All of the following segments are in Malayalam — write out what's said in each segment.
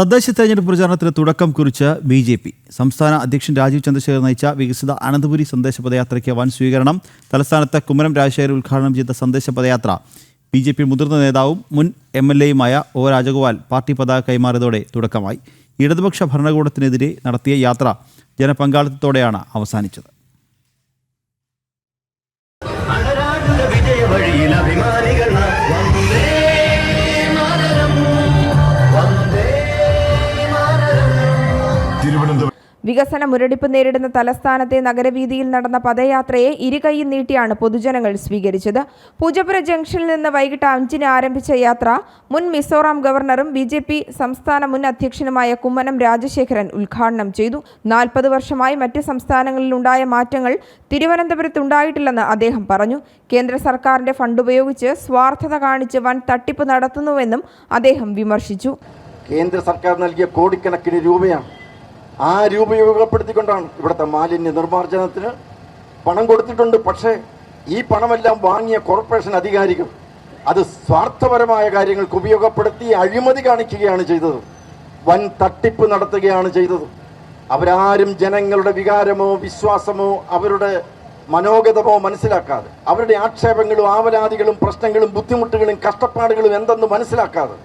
തദ്ദേശ തെരഞ്ഞെടുപ്പ് പ്രചാരണത്തിന് തുടക്കം കുറിച്ച് ബി ജെ പി. സംസ്ഥാന അധ്യക്ഷൻ രാജീവ് ചന്ദ്രശേഖർ നയിച്ച വികസിത അനന്തപുരി സന്ദേശ പദയാത്രയ്ക്ക് വൻ സ്വീകരണം. തലസ്ഥാനത്ത് കുമ്മനം രാജശേഖർ ഉദ്ഘാടനം ചെയ്ത സന്ദേശ പദയാത്ര ബി ജെ പി മുതിർന്ന നേതാവും മുൻ എം എൽ എയുമായ ഒ രാജഗോപാൽ പാർട്ടി പതാക കൈമാറിയതോടെ തുടക്കമായി. ഇടതുപക്ഷ ഭരണകൂടത്തിനെതിരെ നടത്തിയ യാത്ര ജനപങ്കാളിത്തത്തോടെയാണ് അവസാനിച്ചത്. വികസന മുരടിപ്പ് നേരിടുന്ന തലസ്ഥാനത്തെ നഗരവീതിയിൽ നടന്ന പദയാത്രയെ ഇരുകൈയും നീട്ടിയാണ് പൊതുജനങ്ങൾ സ്വീകരിച്ചത്. പൂജപ്പുര ജംഗ്ഷനിൽ നിന്ന് വൈകിട്ട് അഞ്ചിന് ആരംഭിച്ച യാത്ര മുൻ മിസോറാം ഗവർണറും ബി ജെ പി സംസ്ഥാന മുൻ അധ്യക്ഷനുമായ കുമ്മനം രാജശേഖരൻ ഉദ്ഘാടനം ചെയ്തു. നാൽപ്പത് വർഷമായി മറ്റ് സംസ്ഥാനങ്ങളിലുണ്ടായ മാറ്റങ്ങൾ തിരുവനന്തപുരത്തുണ്ടായിട്ടില്ലെന്ന് അദ്ദേഹം പറഞ്ഞു. കേന്ദ്ര സർക്കാരിന്റെ ഫണ്ട് ഉപയോഗിച്ച് സ്വാർത്ഥത കാണിച്ച് വൻ തട്ടിപ്പ് നടത്തുന്നുവെന്നും അദ്ദേഹം വിമർശിച്ചു. കേന്ദ്ര സർക്കാർ നൽകിയ കോടിക്കണക്കിന് രൂപയാണ് ആ രൂപയോഗപ്പെടുത്തിക്കൊണ്ടാണ് ഇവിടുത്തെ മാലിന്യ നിർമ്മാർജനത്തിന് പണം കൊടുത്തിട്ടുണ്ട്. പക്ഷേ ഈ പണമെല്ലാം വാങ്ങിയ കോർപ്പറേഷൻ അധികാരികൾ അത് സ്വാർത്ഥപരമായ കാര്യങ്ങൾക്ക് ഉപയോഗപ്പെടുത്തി അഴിമതി കാണിക്കുകയാണ് ചെയ്തത്. വൻ തട്ടിപ്പ് നടത്തുകയാണ് ചെയ്തത്. അവരാരും ജനങ്ങളുടെ വികാരമോ വിശ്വാസമോ അവരുടെ മനോഗതമോ മനസ്സിലാക്കാതെ അവരുടെ ആക്ഷേപങ്ങളും ആവലാതികളും പ്രശ്നങ്ങളും ബുദ്ധിമുട്ടുകളും കഷ്ടപ്പാടുകളും എന്തെന്ന് മനസ്സിലാക്കാതെ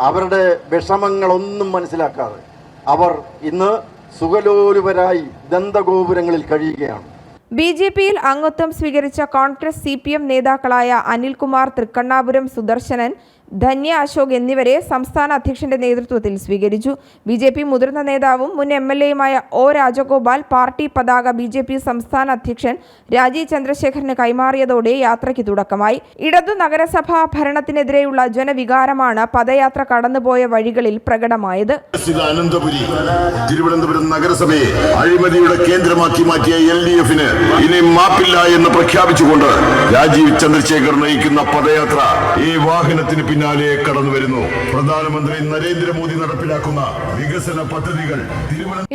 അവരുടെ വിഷമങ്ങളൊന്നും മനസ്സിലാക്കാതെ അവർ ഇന്ന് സുഖലോലുപരായി ദന്തഗോപുരങ്ങളിൽ കഴിയുകയാണ്. ബി ജെ പിയിൽ അംഗത്വം സ്വീകരിച്ച കോൺഗ്രസ് സി പി എം നേതാക്കളായ അനിൽകുമാർ തൃക്കണ്ണാപുരം സുദർശനൻ ധന്യ അശോക് എന്നിവരെ സംസ്ഥാന അധ്യക്ഷന്റെ നേതൃത്വത്തിൽ സ്വീകരിച്ചു. ബി ജെ പി മുതിർന്ന നേതാവും മുൻ എം എൽ എയുമായ ഒ രാജഗോപാൽ പാർട്ടി പതാക ബി ജെ പി സംസ്ഥാന അധ്യക്ഷൻ രാജീവ് ചന്ദ്രശേഖരന് കൈമാറിയതോടെ യാത്രയ്ക്ക് തുടക്കമായി. ഇടതു നഗരസഭാ ഭരണത്തിനെതിരെയുള്ള ജനവികാരമാണ് പദയാത്ര കടന്നുപോയ വഴികളിൽ പ്രകടമായത്. അനന്തപുരി തിരുവനന്തപുരം നഗരസഭയെ അഴിമതിയുടെ കേന്ദ്രമാക്കി മാറ്റിയ എൽ ഡി എഫിന് ഇനി മാപ്പില്ല എന്ന് പ്രഖ്യാപിച്ചുകൊണ്ട് രാജീവ് ചന്ദ്രശേഖർ നയിക്കുന്ന പദയാത്ര ഈ വാഹനത്തിന് പിന്നാലെ കടന്നു വരുന്നു. പ്രധാനമന്ത്രി നരേന്ദ്രമോദി നടപ്പിലാക്കുന്ന വികസന പദ്ധതികൾ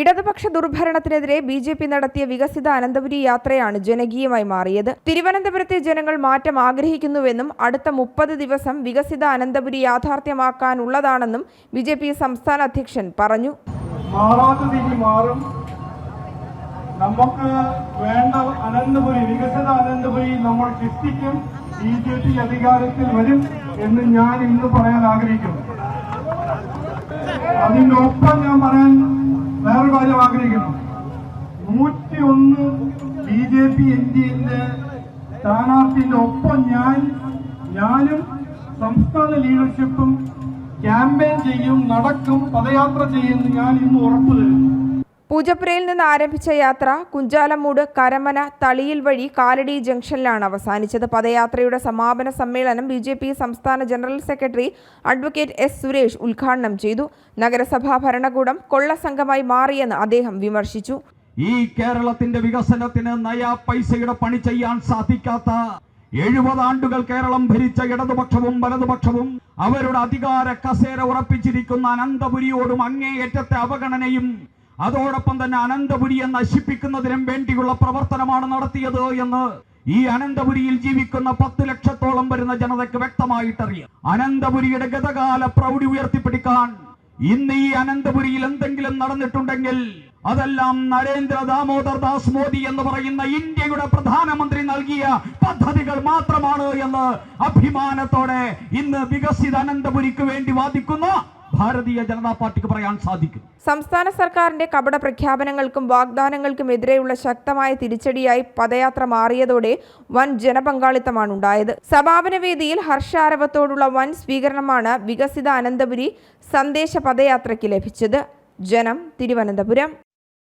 ഇടതുപക്ഷ ദുർഭരണത്തിനെതിരെ ബി ജെ പി നടത്തിയ വികസിത അനന്തപുരി യാത്രയാണ് ജനകീയമായി മാറിയത്. തിരുവനന്തപുരത്തെ ജനങ്ങൾ മാറ്റം ആഗ്രഹിക്കുന്നുവെന്നും അടുത്ത മുപ്പത് ദിവസം വികസിത അനന്തപുരി യാഥാർത്ഥ്യമാക്കാനുള്ളതാണെന്നും ബി ജെ പി സംസ്ഥാന അധ്യക്ഷൻ പറഞ്ഞു. മാറും. നമുക്ക് വേണ്ട അനന്തപുരി വികസിത അനന്തപുരി നമ്മൾ സൃഷ്ടിക്കും. ബി ജെ പി അധികാരത്തിൽ വരും എന്ന് ഞാൻ ഇന്ന് പറയാൻ ആഗ്രഹിക്കുന്നു. അതിനൊപ്പം ഞാൻ പറയാൻ വേറൊരു കാര്യം ആഗ്രഹിക്കുന്നു. നൂറ്റി ഒന്ന് B J P N D എന്റെ സ്ഥാനാർത്ഥിന്റെ ഒപ്പം ഞാൻ ഞാനും സംസ്ഥാന ലീഡർഷിപ്പും ക്യാമ്പയിൻ ചെയ്യും നടക്കും പദയാത്ര ചെയ്യുമെന്ന് ഞാൻ ഇന്ന് ഉറപ്പു തരുന്നു. പൂജപ്പുരയിൽ നിന്ന് ആരംഭിച്ച യാത്ര കുഞ്ചാലമൂട് കരമന തളിയിൽ വഴി കാലടി ജംഗ്ഷനിലാണ് അവസാനിച്ചത്. പദയാത്രയുടെ സമാപന സമ്മേളനം ബി ജെ പി സംസ്ഥാന general secretary advocate S Suresh ഉദ്ഘാടനം ചെയ്തു. നഗരസഭാ ഭരണകൂടം കൊള്ളസംഘമായി മാറിയെന്ന് അദ്ദേഹം വിമർശിച്ചു. ഈ കേരളത്തിന്റെ വികസനത്തിന് നയാ പൈസയുടെ പണി ചെയ്യാൻ സാധിക്കാത്ത എഴുപത് ആണ്ടുകൾ കേരളം ഭരിച്ച ഇടതുപക്ഷവും വലതുപക്ഷവും അവരുടെ അധികാര കസേര ഉറപ്പിച്ചിരിക്കുന്ന അനന്തപുരിയോടും അങ്ങേയറ്റത്തെ അവഗണനയും അതോടൊപ്പം തന്നെ അനന്തപുരിയെ നശിപ്പിക്കുന്നതിനും വേണ്ടിയുള്ള പ്രവർത്തനമാണ് നടത്തിയത് എന്ന് ഈ അനന്തപുരിയിൽ ജീവിക്കുന്ന പത്ത് ലക്ഷത്തോളം വരുന്ന ജനതയ്ക്ക് വ്യക്തമായിട്ടറിയാം. അനന്തപുരിയുടെ ഗതകാല പ്രൗഢി ഉയർത്തിപ്പിടിക്കാൻ ഇന്ന് ഈ അനന്തപുരിയിൽ എന്തെങ്കിലും നടന്നിട്ടുണ്ടെങ്കിൽ അതെല്ലാം നരേന്ദ്ര ദാമോദർ ദാസ് മോദി എന്ന് പറയുന്ന ഇന്ത്യയുടെ പ്രധാനമന്ത്രി നൽകിയ പദ്ധതികൾ മാത്രമാണ് എന്ന് അഭിമാനത്തോടെ ഇന്ന് വികസിത അനന്തപുരിക്ക് വേണ്ടി വാദിക്കുന്ന. ഭാരതീയ ജനതാ പാർട്ടിക്ക് പറയാൻ സാധിക്കും. സംസ്ഥാന സർക്കാരിന്റെ കപട പ്രഖ്യാപനങ്ങൾക്കും വാഗ്ദാനങ്ങൾക്കും എതിരെയുള്ള ശക്തമായ തിരിച്ചടിയായി പദയാത്ര മാറിയതോടെ വൻ ജനപങ്കാളിത്തമാണ് ഉണ്ടായത് സമാപന വേദിയിൽ ഹർഷാരവത്തോടുള്ള വൻ സ്വീകരണമാണ് വികസിത അനന്തപുരി സന്ദേശ പദയാത്രയ്ക്ക് ലഭിച്ചത്. ജനം തിരുവനന്തപുരം.